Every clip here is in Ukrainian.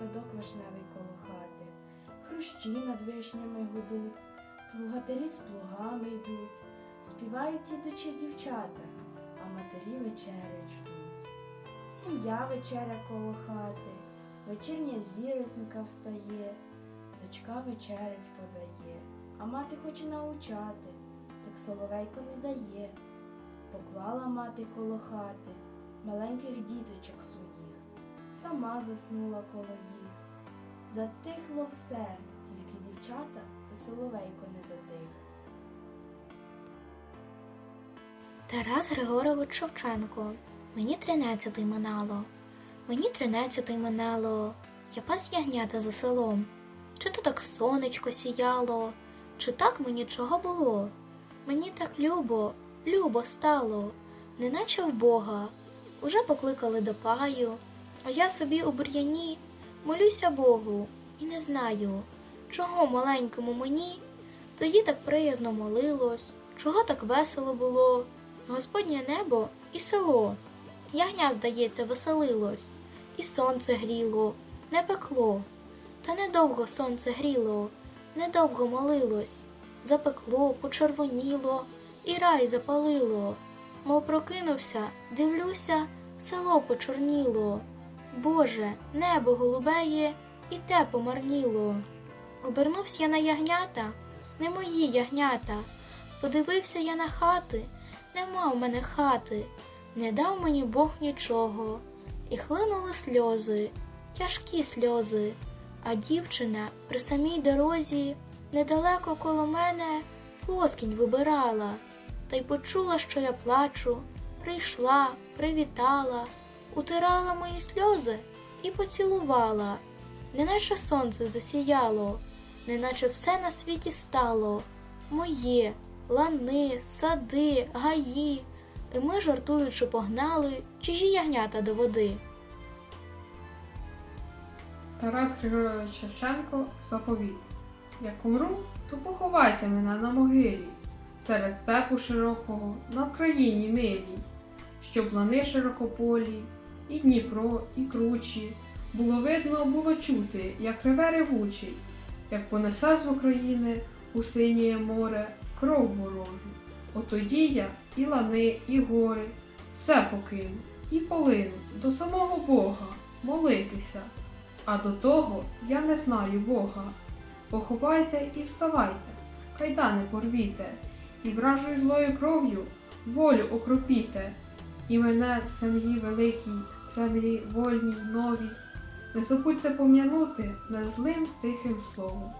садок вишневий коло хати, хрущі над вишнями гудуть, плугатарі з плугами йдуть, співають ідучі дівчата, а матері вечерять ждуть. Сім'я вечеря коло хати, вечірня зіронька встає, дочка вечерять подає, а мати хоче научати, так соловейко не дає. Поклала мати коло хати маленьких діточок своїх, сама заснула коло їх. Затихло все, тільки дівчата та соловейко не затих. Тарас Григорович Шевченко. Мені тринадцятий минало. Мені тринадцятий минало. Я пас ягнята за селом. Чи то так сонечко сіяло, чи так мені чого було? Мені так любо, любо стало, неначе в Бога. Уже покликали до паю, а я собі у бур'яні молюся Богу і не знаю, чого маленькому мені тоді так приязно молилось, чого так весело було. Господнє небо і село. Ягня, здається, веселилось, і сонце гріло, не пекло. Та недовго сонце гріло, недовго молилось, запекло, почервоніло, і рай запалило. Мов прокинувся, дивлюся, село почорніло. Боже, небо голубеє, і те помарніло. Обернувся я на ягнята, не мої ягнята. Подивився я на хати, нема в мене хати, не дав мені Бог нічого, і хлинули сльози, тяжкі сльози, а дівчина при самій дорозі недалеко коло мене плоскінь вибирала, та й почула, що я плачу, прийшла, привітала, утирала мої сльози і поцілувала, неначе сонце засіяло, неначе все на світі стало моє лани, сади, гаї, і ми, жартуючи, погнали чужі ягнята до води. Тарас Григорович Шевченко заповіт. Як умру, то поховайте мене на могилі, серед степу широкого, на Україні милій, щоб лани широкополі, і Дніпро, і кручі, було видно, було чути, як реве ревучий, як понесе з України у синє море кров ворожу. Отоді я і лани, і гори, все покину, і полину до самого Бога молитися. А до того я не знаю Бога. Поховайте і вставайте, кайдани порвіте, і вражою злою кров'ю волю окропіте, і мене в сім'ї великій, в землі вольній новій, не забудьте пом'янути не злим тихим словом.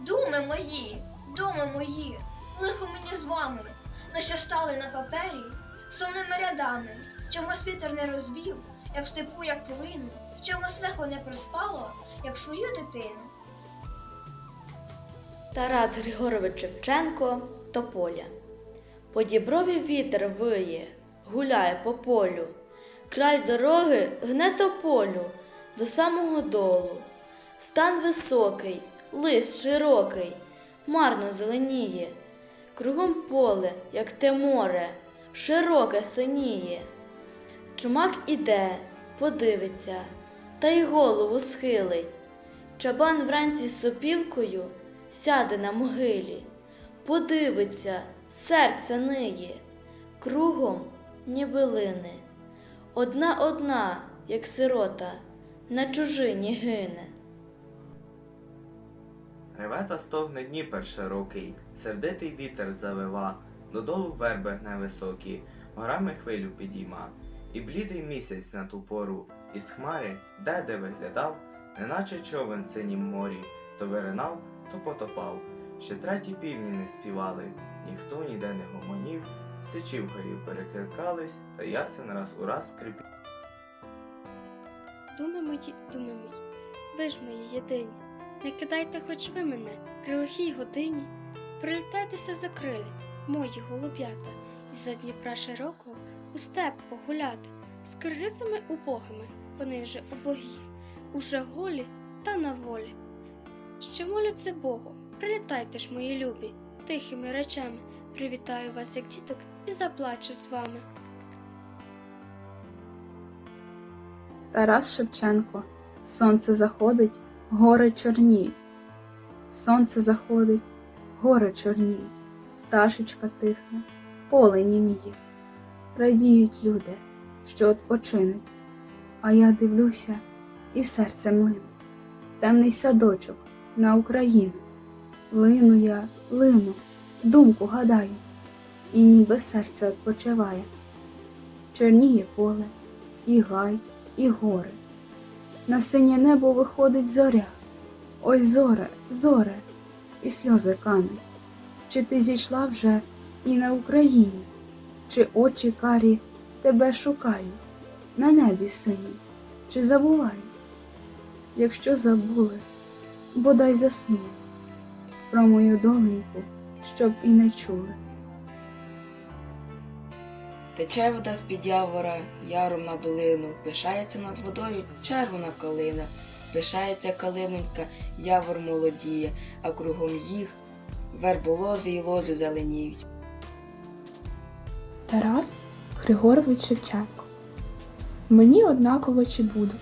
Думи мої, думи мої, лихо мені з вами, на що стали на папері сумними рядами, чомусь вітер не розвів, як в степу, як полину, чомусь лихо не приспало, як свою дитину. Тарас Григорович Шевченко Тополя. По діброві вітер виє, гуляє по полю. Край дороги гне тополю до самого долу. Стан високий, лист широкий, марно зеленіє. Кругом поле, як те море, широке синіє. Чумак іде, подивиться, та й голову схилить. Чабан вранці з сопілкою сяде на могилі, подивиться, серце ниє, кругом ніби лине. Одна одна, як сирота, на чужині гине. Реве та стогне Дніпер широкий, сердитий вітер завива, додолу верби гне високі, горами хвилю підійма, і блідий місяць на ту пору, із хмари, де де виглядав, неначе човен синім морі, то виринав, то потопав. Ще треті півні не співали, ніхто ніде не гомонів, сичі в горі перекликались, та ясен раз у раз скрипів. Думи мої, думи мої, ви ж мої єдині, не кидайте хоч ви мене при лихій годині, прилітайтеся за крилі, мої голуб'ята, і за Дніпра широкого у степ погуляти, з киргизами убогими, вони вже убогі, уже голі та на волі. Ще моляться Богу, прилітайте ж, мої любі, тихими речами, привітаю вас, як діток, і заплачу з вами. Тарас Шевченко. Сонце заходить, гори чорніють. Сонце заходить, гори чорніють. Пташечка тихне, поле німіє. Радіють люди, що відпочинуть. А я дивлюся і серце млине. В темний садочок на Україну. Лину я, лину, думку гадаю, і ніби серце відпочиває. Чорніє поле, і гай, і гори. На синє небо виходить зоря. Ой, зоре, зоре, і сльози кануть. Чи ти зійшла вже і на Україні, чи очі карі тебе шукають на небі синім, чи забувають? Якщо забули, бодай заснули про мою доленьку, щоб і не чули. Тече вода з-під явора, яром на долину, пишається над водою червона калина, пишається калинонька, явор молодіє, а кругом їх верболози і лози зеленіють. Тарас Григорович Шевченко. Мені однаково чи буду.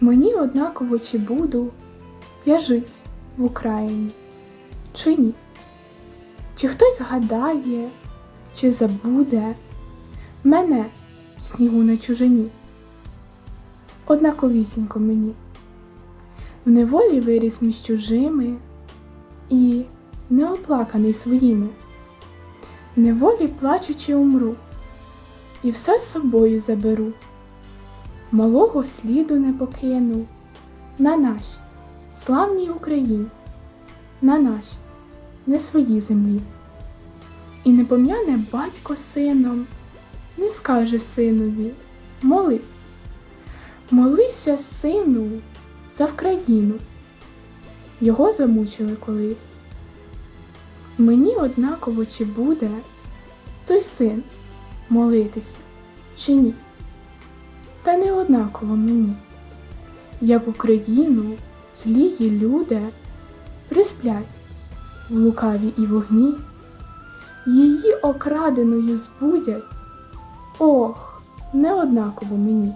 Мені однаково чи буду я жить в Україні, чи ні. Чи хтось згадає, чи забуде мене в снігу на чужині. Однаковісінько мені. В неволі виріс між чужими і неоплаканий своїми В неволі плачучи умру, і все з собою заберу. Малого сліду не покину на нашій славній Україні, на нашій не своїй землі. І не пом'яне батько сином, не скаже синові молись. Молися, сину, за Вкраїну. Його замучили колись. Мені однаково чи буде той син молитися, чи ні. Та не однаково мені, як Україну злії люди присплять в лукаві і вогні, її окраденою збудять, ох, неоднаково мені.